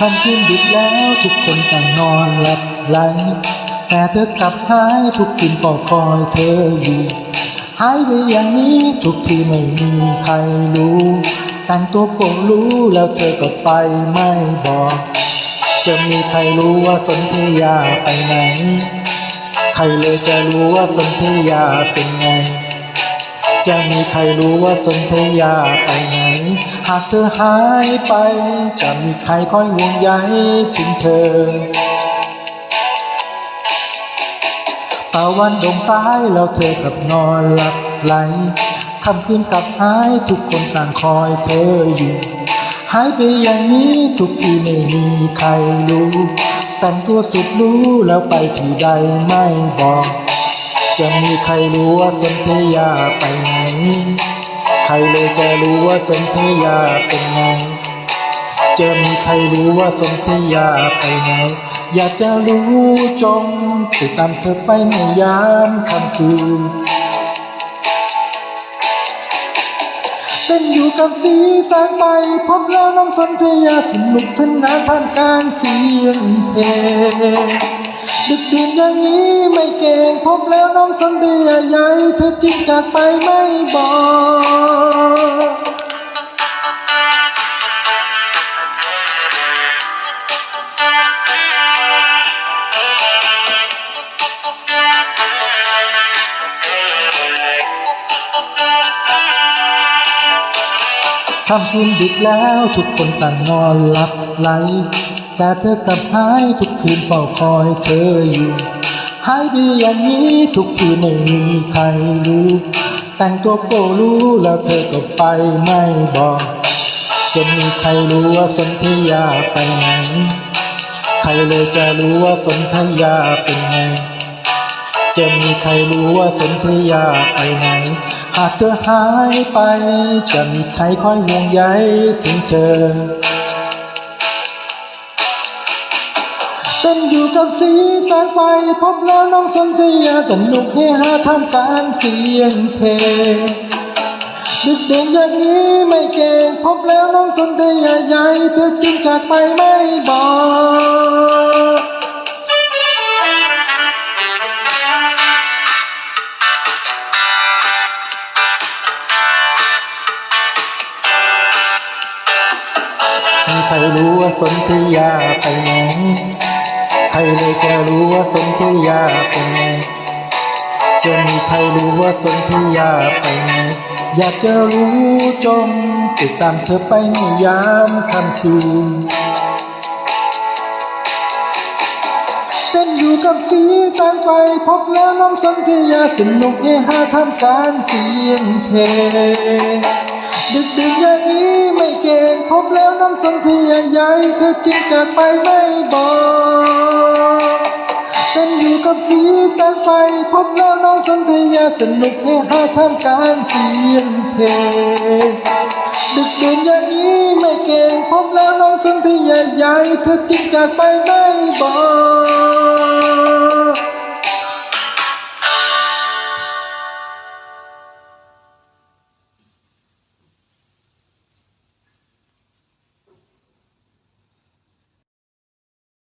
คำคืนดึกแล้วทุกคนต่างนอนหลับไหล แต่เธอกลับหายทุกคืนก็คอยเธออยู่ หายไปอย่างนี้ทุกทีไม่มีใครรู้แต่งตัวก็รู้แล้วเธอก็ไปไม่บอก จะมีใครรู้ว่าสนธยาไปไหน ใครเลยจะรู้ว่าสนธยาเป็นไง จะมีใครรู้ว่าสนธยาไปไหน หากเธอหายไป จะมีใครคอยห่วงใยถึงเธอตะวันดงซ้ายแล้วเธอกับนอนหลับไหลคำคืนกลับหายทุกคนต่างคอยเธออยู่ หายไปอย่างนี้ทุกทีไม่มีใครรู้ แต่งตัวสุดรู้แล้วไปที่ใดไม่บอก จะมีใครรู้ว่าสนธยาไปไหน ใครเลยจะรู้ว่าสนธยาเป็นไง จะมีใครรู้ว่าสนธยาไปไหน อยากจะรู้จงติดตามเธอไปในยามค่ำคืนเต้นอยู่กับสีแสงไฟพบแล้วน้องสนธยาสนุกสนานท่ามกลางเสียงเพลง ดึกดื่นอย่างนี้ไม่เก่งพบแล้วน้องสนธยใหญ่เธอจริงจากไปไม่บอกคำคืนดึกแล้วทุกคนต่างนอนหลับไหล แต่เธอกลับหายทุกคืนเฝ้าคอยเธออยู่ หายไปอย่างนี้ทุกทีไม่มีใครรู้ แต่งตัวก็รู้แล้วเธอก็ไปไม่บอกจะมีใครรู้ว่าสนธยาไปไหน ใครเลยจะรู้ว่าสนธยาเป็นไง จะมีใครรู้ว่าสนธยาไปไหน หากเธอหายไป จะมีใครคอยห่วงใยถึงเธอ เต้นอยู่กับสีแสงไฟพบแล้วน้องสนธยาสนุกเฮฮาท่ามกลางเสียงเพลงดึกเด่นอย่างนี้ไม่เก่งพบแล้วน้องสนธยาใหญ่เธอจึงจากไปไม่บอกใครรู้ว่าสนธยาไปไหน รเลยจะรู้ว่าสนธยาไปไหนจะมีใครรู้ว่าสนธยาไปไหนอยากจะรู้จงติดตามเธอไปในยามค่ำคืนเต้นอยู่กับสีแสงไฟพบแล้วน้องสนธยาสนุกเฮฮาท่ามกางเสียงเพลงดึกดื่นอย่างนี้ไม่เก่งพบแล้วน้องสนธยาใหญ่เธอจึงจากไปไม่บอก ไปพบแล้วน้องสนธยาสนุกเฮฮาท่ามการเสียงเพลงดึกดื่นอย่างนี้ไม่เก่งพบแล้วน้องสนธยาใหญ่เธอจึงจากไปไม่